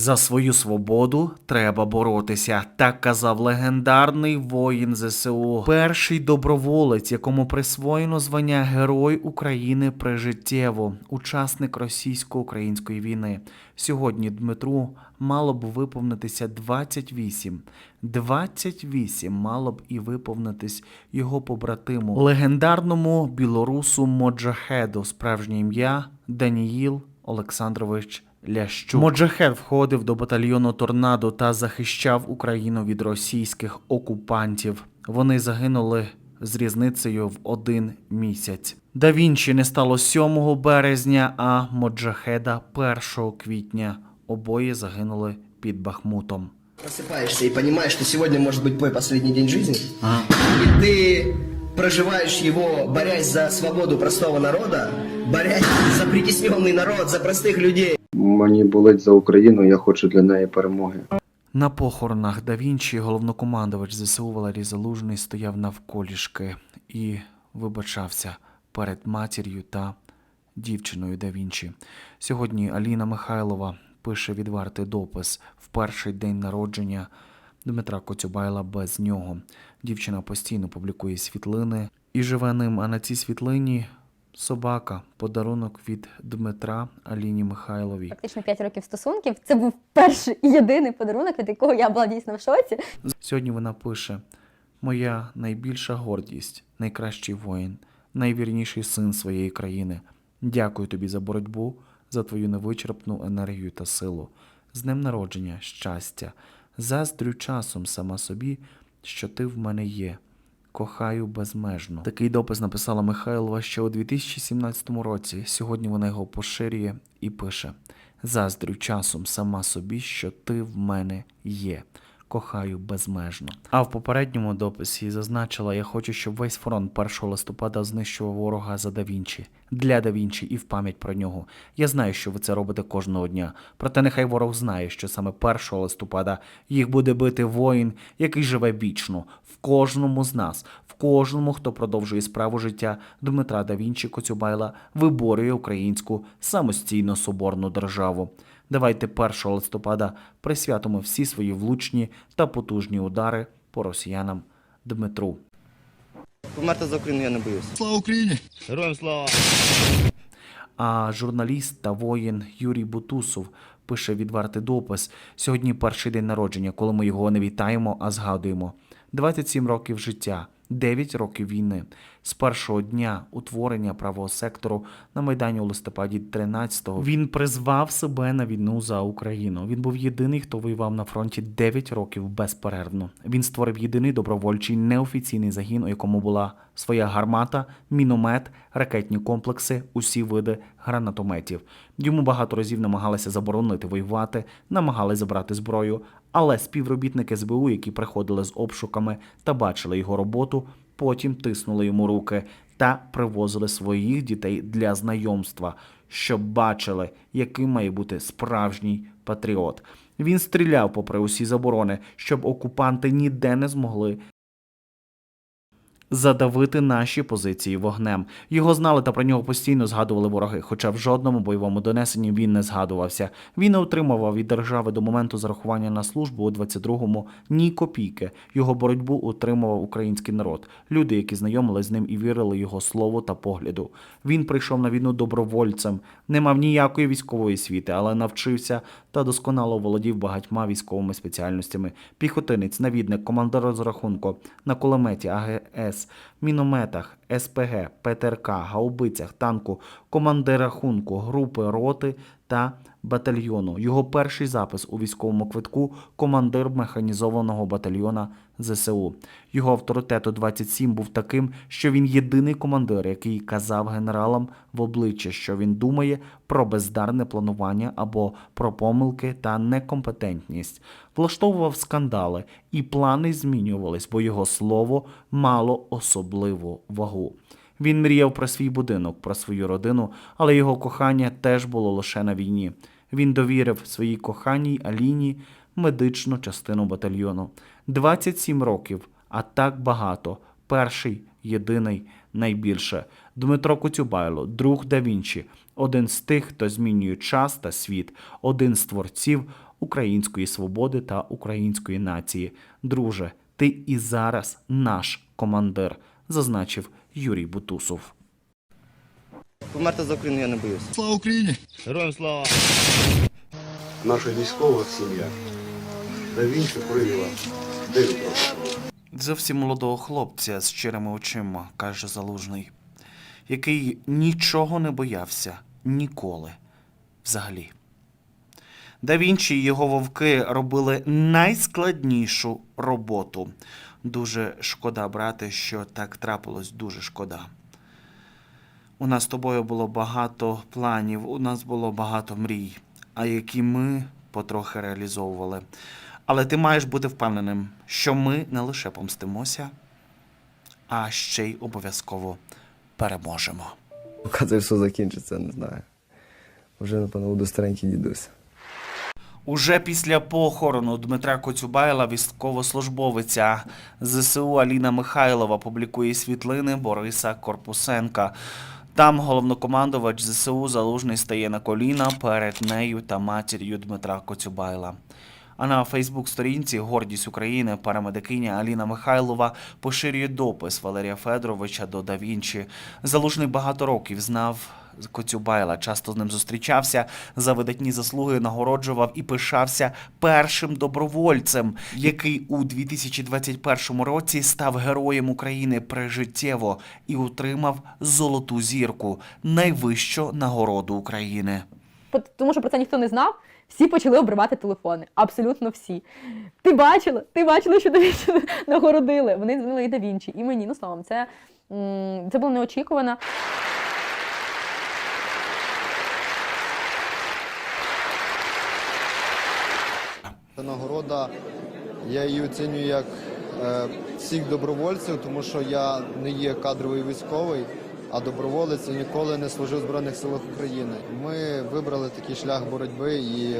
За свою свободу треба боротися, так казав легендарний воїн ЗСУ, перший доброволець, якому присвоєно звання Герой України прижиттєво, учасник російсько-української війни. Сьогодні Дмитру мало б виповнитися 28. 28 мало б і виповнитись його побратиму, легендарному білорусу Моджахеду, справжнє ім'я Даніїл Олександрович Лящук. Моджахед входив до батальйону Торнадо та захищав Україну від російських окупантів. Вони загинули з різницею в один місяць. Да Вінчі не стало 7 березня, а Моджахеда 1 квітня. Обоє загинули під Бахмутом. Просыпаешься и понимаешь, что сегодня может быть твой последний день жизни, и ты проживаешь его, борясь за свободу простого народа, борясь за притесненный народ, за простых людей. Мені болить за Україну, я хочу для неї перемоги. На похоронах да Вінчі головнокомандувач ЗСУ Валерій Залужний стояв навколішки і вибачався перед матір'ю та дівчиною да Вінчі. Сьогодні Аліна Михайлова пише відвертий допис в перший день народження Дмитра Коцюбайла без нього. Дівчина постійно публікує світлини і живе ним. А на цій світлині собака, подарунок від Дмитра Аліні Михайловій. Фактично 5 років стосунків. Це був перший і єдиний подарунок, від якого я була дійсно в шоці. Сьогодні вона пише: Моя найбільша гордість, найкращий воїн, найвірніший син своєї країни. Дякую тобі за боротьбу, за твою невичерпну енергію та силу. З днем народження, щастя, заздрю часом сама собі, що ти в мене є. Кохаю безмежно. Такий допис написала Михайлова ще у 2017 році. Сьогодні вона його поширює і пише: Заздрю часом сама собі, що ти в мене є. Кохаю безмежно. А в попередньому дописі зазначила: я хочу, щоб весь фронт 1 листопада знищував ворога за Да Вінчі. Для Да Вінчі і в пам'ять про нього. Я знаю, що ви це робите кожного дня. Проте нехай ворог знає, що саме 1 листопада їх буде бити воїн, який живе вічно, в кожному з нас, в кожному, хто продовжує справу життя Дмитра Да Вінчі Коцюбайла, виборює українську самостійну соборну державу. Давайте 1 листопада присвятимо всі свої влучні та потужні удари по росіянам Дмитру. Померти за Україну я не боюсь. Слава Україні! Героям слава! А журналіст та воїн Юрій Бутусов пише відвертий допис. Сьогодні перший день народження, коли ми його не вітаємо, а згадуємо. 27 років життя, 9 років війни. З першого дня утворення правого сектору на Майдані у листопаді 13-го він призвав себе на війну за Україну. Він був єдиний, хто воював на фронті 9 років безперервно. Він створив єдиний добровольчий неофіційний загін, у якому була своя гармата, міномет, ракетні комплекси, усі види гранатометів. Йому багато разів намагалися заборонити воювати, намагались забрати зброю, але співробітники СБУ, які приходили з обшуками та бачили його роботу, потім тиснули йому руки та привозили своїх дітей для знайомства, щоб бачили, яким має бути справжній патріот. Він стріляв попри усі заборони, щоб окупанти ніде не змогли задавити наші позиції вогнем. Його знали та про нього постійно згадували вороги, хоча в жодному бойовому донесенні він не згадувався. Він не отримував від держави до моменту зарахування на службу у 22-му ні копійки. Його боротьбу утримував український народ, люди, які знайомились з ним і вірили його слову та погляду. Він прийшов на війну добровольцем, не мав ніякої військової освіти, але навчився та досконало володів багатьма військовими спеціальностями: піхотинець, навідник, командир розрахунку на кулеметі АГС, мінометах, СПГ, ПТРК, гаубицях, танку, командирахунку, групи роти та батальйону. Його перший запис у військовому квитку командир механізованого батальйона ЗСУ. Його авторитет у 27 був таким, що він єдиний командир, який казав генералам в обличчя, що він думає про бездарне планування або про помилки та некомпетентність, влаштовував скандали, і плани змінювались, бо його слово мало особливу вагу. Він мріяв про свій будинок, про свою родину, але його кохання теж було лише на війні. Він довірив своїй коханій Аліні медичну частину батальйону. 27 років, а так багато. Перший, єдиний, найбільше. Дмитро Коцюбайло, друг да Вінчі, один з тих, хто змінює час та світ, один з творців української свободи та української нації. Друже, ти і зараз наш командир, зазначив Юрій Бутусов. Померти за Україну я не боюся. Слава Україні! Героям слава! Наших військових сім'я. Да Вінчі привіла. Дев'ять років. Зовсім молодого хлопця з щирими очима, каже залужний, який нічого не боявся ніколи взагалі. Да Вінчі і його вовки робили найскладнішу роботу. Дуже шкода, брате, що так трапилось, дуже шкода. У нас з тобою було багато планів, у нас було багато мрій, а які ми потрохи реалізовували. Але ти маєш бути впевненим, що ми не лише помстимося, а ще й обов'язково переможемо. Поки це все закінчиться, не знаю. Вже, напевно, буду старенький дідусь. Уже після похорону Дмитра Коцюбайла військовослужбовиця ЗСУ Аліна Михайлова публікує світлини Бориса Корпусенка. Там головнокомандувач ЗСУ Залужний стає на коліна перед нею та матір'ю Дмитра Коцюбайла. А на Фейсбук-сторінці Гордість України парамедикиня Аліна Михайлова поширює допис Валерія Федоровича до Да Вінчі. Залужний багато років знав Коцюбайла, часто з ним зустрічався, за видатні заслуги нагороджував і пишався першим добровольцем, який у 2021 році став героєм України прижиттєво і отримав золоту зірку, найвищу нагороду України. Тому що про це ніхто не знав. Всі почали обривати телефони. Абсолютно всі. Ти бачила? Ти бачила, що Давінчі нагородили. Вони дзвонили і Давінчі, і мені. Ну словом, це, це було неочікувано. Ця нагорода, я її оцінюю як е, всіх добровольців, тому що я не є кадровий військовий, а доброволець і ніколи не служив в Збройних силах України. Ми вибрали такий шлях боротьби, і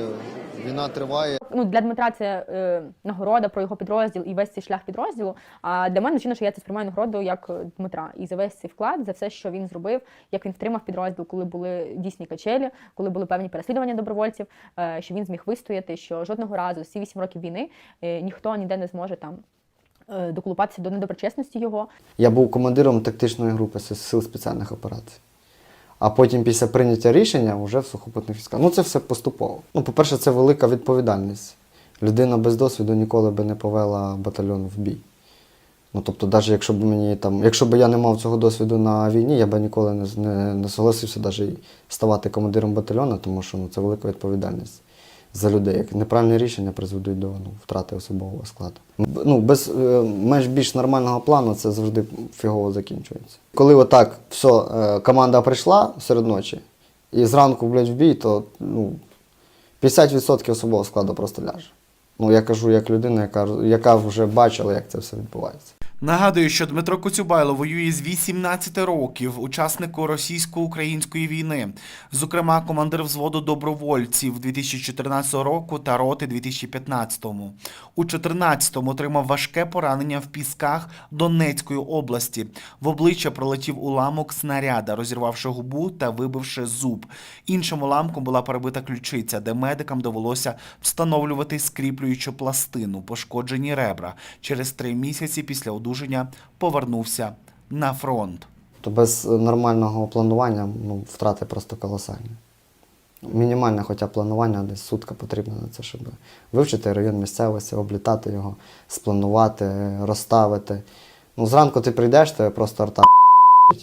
війна триває. Ну, для Дмитра це е, нагорода про його підрозділ і весь цей шлях підрозділу. А для мене, звичайно, що я це сприймаю нагородою як е, Дмитра. І за весь цей вклад, за все, що він зробив, як він втримав підрозділ, коли були дійсні качелі, коли були певні переслідування добровольців, е, що він зміг вистояти, що жодного разу ці вісім років війни е, ніхто ніде не зможе там е, доколупатися до недоброчесності його. Я був командиром тактичної групи сил спеціальних операцій. А потім, після прийняття рішення, вже в сухопутних військах. Ну, це все поступово. Ну, по-перше, це велика відповідальність. Людина без досвіду ніколи би не повела батальйон в бій. Ну, тобто, навіть якщо б мені там, якщо б я не мав цього досвіду на війні, я б ніколи не, не, не согласився навіть ставати командиром батальйону, тому що ну, це велика відповідальність за людей. Як неправильні рішення призведуть до ну, втрати особового складу. Ну, без е, менш більш нормального плану це завжди фігово закінчується. Коли отак все, е, команда прийшла серед ночі, і зранку, блядь, в бій, то ну, 50% особового складу просто ляже. Ну, я кажу як людина, яка, яка вже бачила, як це все відбувається. Нагадую, що Дмитро Коцюбайло воює з 18 років, учаснику російсько-української війни, зокрема командир взводу добровольців 2014 року та роти 2015-му. У 14-му отримав важке поранення в пісках Донецької області. В обличчя пролетів уламок снаряда, розірвавши губу та вибивши зуб. Іншим уламком була перебита ключиця, де медикам довелося встановлювати скріплюючу пластину, пошкоджені ребра. Через три місяці після одужання повернувся на фронт. То без нормального планування ну, втрати просто колосальні. Мінімальне хоча планування, десь сутка потрібна на це, щоб вивчити район місцевості, облітати його, спланувати, розставити. Ну, зранку ти прийдеш, тебе просто арта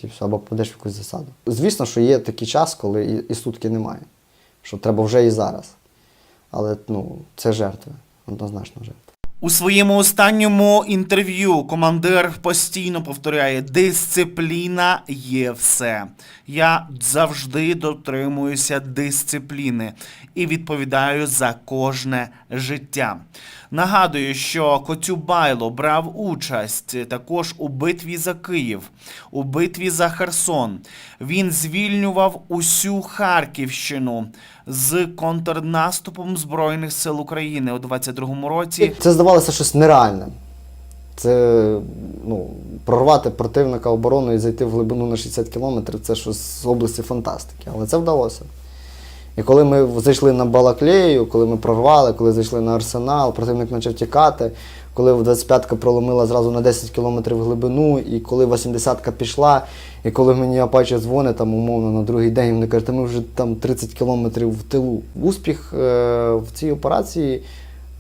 і все, або попадеш в якусь засаду. Звісно, що є такий час, коли і, і сутки немає, що треба вже і зараз. Але ну, це жертви, однозначно жертви. У своєму останньому інтерв'ю командир постійно повторяє: дисципліна є все. Я завжди дотримуюся дисципліни і відповідаю за кожне життя. Нагадую, що Коцюбайло брав участь також у битві за Київ, у битві за Херсон. Він звільнював усю Харківщину з контрнаступом Збройних сил України у 22-му році. Це здавалося щось нереальним. Це ну, прорвати противника оборону і зайти в глибину на 60 кілометрів це щось з області фантастики. Але це вдалося. І коли ми зайшли на Балаклею, коли ми прорвали, коли зайшли на арсенал, противник почав тікати, коли 25-ка проломила зразу на 10 кілометрів глибину, і коли 80-ка пішла, і коли мені Апаче дзвонить там умовно на другий день, вони кажуть, ми вже там 30 кілометрів в тилу. Успіх е, в цій операції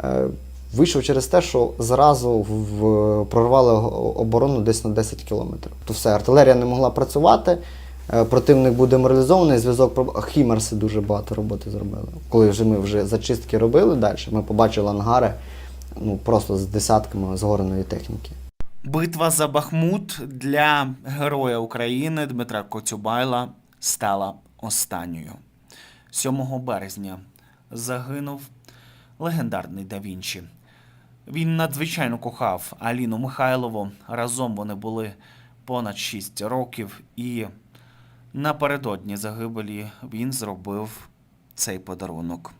е, вийшов через те, що зразу в, прорвали оборону десь на 10 кілометрів. То все, артилерія не могла працювати. е, Противник був деморалізований, зв'язок про Хімарси дуже багато роботи зробили. Коли вже ми вже зачистки робили далі, ми побачили ангари ну, просто з десятками згореної техніки. Битва за Бахмут для героя України Дмитра Коцюбайла стала останньою. 7 березня загинув легендарний да Вінчі. Він надзвичайно кохав Аліну Михайлову. Разом вони були понад 6 років, і напередодні загибелі він зробив цей подарунок.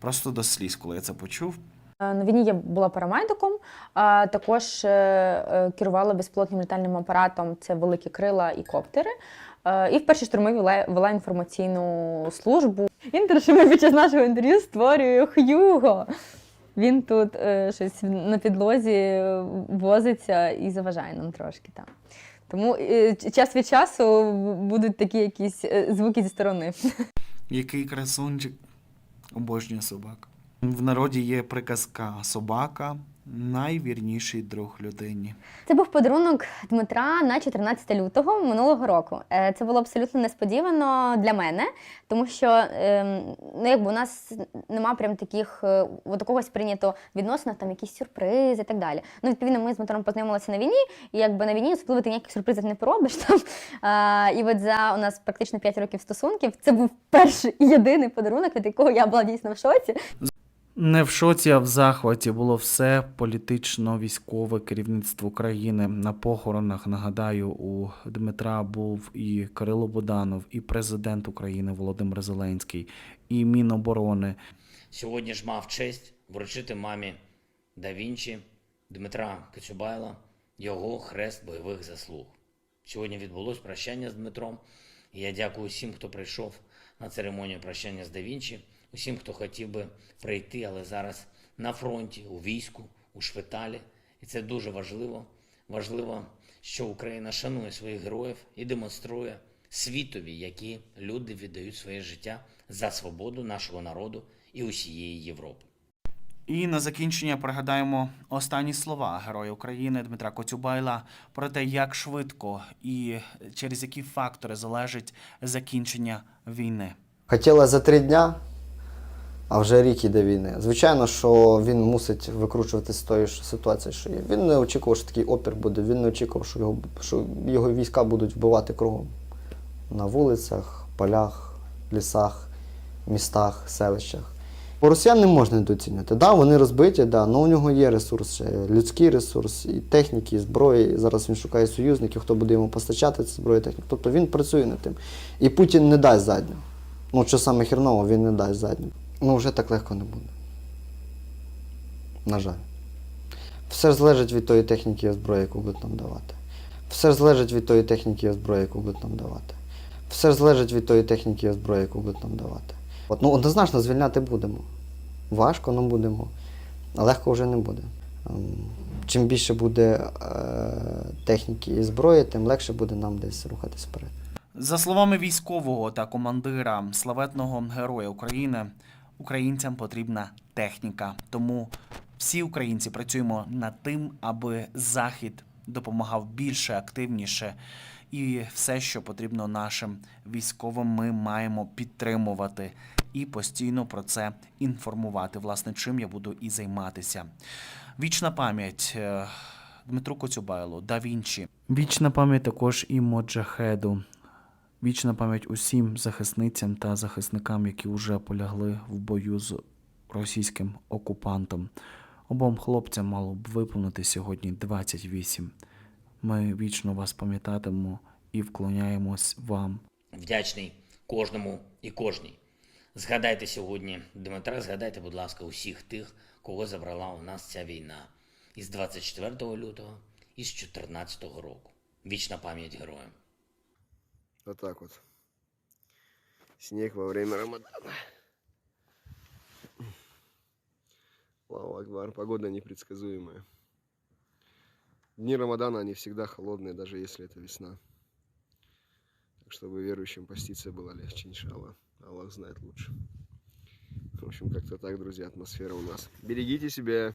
Просто до сліз, коли я це почув. Е, На війні я була парамедиком, а також е, е, керувала безпілотним літальним апаратом. Це великі крила і коптери. І в перші штурми вела, інформаційну службу. Інтер, що ми під час нашого інтерв'ю створює Х'юго. Він тут е, щось на підлозі е, возиться і заважає нам трошки там. Тому е, час від часу будуть такі якісь е, звуки зі сторони. Який красунчик. обожнює собак. В народі є приказка собака найвірніший друг людині. Це був подарунок Дмитра на 14 лютого минулого року. Е, Це було абсолютно несподівано для мене, тому що ем, ну, якби у нас нема прям таких е, от такого сприйнято відносинах, там якісь сюрпризи і так далі. Ну, відповідно, ми з Дмитром познайомилися на війні, і якби на війні особливо ти ніяких сюрпризів не поробиш. Там. І от за у нас практично 5 років стосунків це був перший єдиний подарунок, від якого я була дійсно в шоці. Не в шоці, а в захваті було все політично-військове керівництво країни. На похоронах, нагадаю, у Дмитра був і Кирило Буданов, і президент України Володимир Зеленський, і Міноборони. Сьогодні ж мав честь вручити мамі да Вінчі Дмитра Коцюбайла його хрест бойових заслуг. Сьогодні відбулось прощання з Дмитром. І я дякую всім, хто прийшов на церемонію прощання з да Вінчі, усім, хто хотів би прийти, але зараз на фронті, у війську, у шпиталі. І це дуже важливо. Важливо, що Україна шанує своїх героїв і демонструє світові, які люди віддають своє життя за свободу нашого народу і усієї Європи. І на закінчення пригадаємо останні слова героя України Дмитра Коцюбайла про те, як швидко і через які фактори залежить закінчення війни. Хотіла за три дня, а вже рік іде війни. Звичайно, що він мусить викручуватися з тої ж ситуації, що є. Він не очікував, що такий опір буде. Він не очікував, що його, що його війська будуть вбивати кругом. На вулицях, полях, лісах, містах, селищах. По росіян не можна недооцінювати. Да, вони розбиті, да, але у нього є ресурс, людський ресурс, і техніки, і зброї. І зараз він шукає союзників, хто буде йому постачати цю зброю техніку. Тобто він працює над тим. І Путін не дасть задню. Ну, що саме херново, він не дасть задню. Ну, вже так легко не буде. На жаль. Все залежить від тої техніки і зброї, яку будуть нам давати. Все залежить від тої техніки і зброї, яку будуть нам давати. Все залежить від тої техніки і зброї, яку будуть нам давати. От, ну, однозначно звільняти будемо. Важко, але будемо. А легко вже не буде. Ем, Чим більше буде е, техніки і зброї, тим легше буде нам десь рухатись вперед. За словами військового та командира славетного героя України, українцям потрібна техніка. Тому всі українці працюємо над тим, аби захід допомагав більше, активніше. І все, що потрібно нашим військовим, ми маємо підтримувати і постійно про це інформувати. Власне, чим я буду і займатися. Вічна пам'ять е, Дмитру Коцюбайлу, Да Вінчі. Вічна пам'ять також і Моджахеду. Вічна пам'ять усім захисницям та захисникам, які вже полягли в бою з російським окупантом. Обом хлопцям мало б виповнити сьогодні 28. Ми вічно вас пам'ятатимемо і вклоняємось вам. Вдячний кожному і кожній. Згадайте сьогодні Дмитра, згадайте, будь ласка, усіх тих, кого забрала у нас ця війна із 24 лютого і з 14 року. Вічна пам'ять героям. Отак от. Снег во время Рамадана. Аллаху Акбар. Погода непредсказуемая. Дни Рамадана, они всегда холодные, даже если это весна. Так чтобы верующим поститься было легче, иншаллах. Аллах знает лучше. В общем, как-то так, друзья, атмосфера у нас. Берегите себя.